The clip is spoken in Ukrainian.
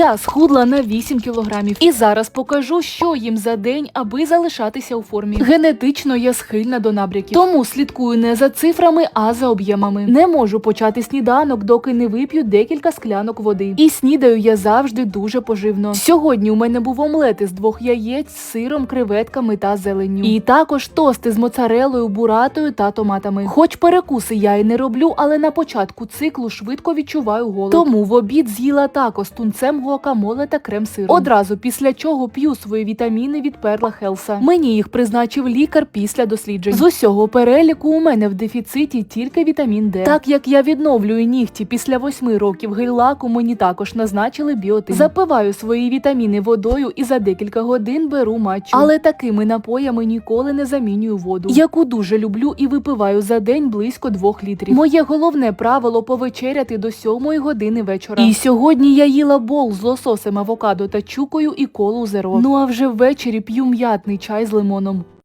Я схудла на 8 кілограмів і зараз покажу, що їм за день, аби залишатися у формі. Генетично я схильна до набряків, тому слідкую не за цифрами, а за об'ємами. Не можу почати сніданок, доки не вип'ю декілька склянок води. І снідаю я завжди дуже поживно. Сьогодні у мене був омлет із двох яєць сиром, креветками та зеленню. І також тости з моцарелою, буратою та томатами. Хоч перекуси я і не роблю, але на початку циклу швидко відчуваю голод. Тому в обід з'їла тако з тунцем гуакамоле та крем-сиром. Одразу після чого п'ю свої вітаміни від Перла Хелса. Мені їх призначив лікар після досліджень. З усього переліку у мене в дефіциті тільки вітамін Д. Так як я відновлюю нігті після восьми років гель-лаку, мені також назначили біотин. Запиваю свої вітаміни водою і за декілька годин беру матчу. Але такими напоями ніколи не замінюю воду, яку дуже люблю і випиваю за день близько двох літрів. Моє головне правило повечеряти до сьомої години вечора. І сьогодні я їла бол з лососем, авокадо та чукою і колу зеро. Ну а вже ввечері п'ю м'ятний чай з лимоном.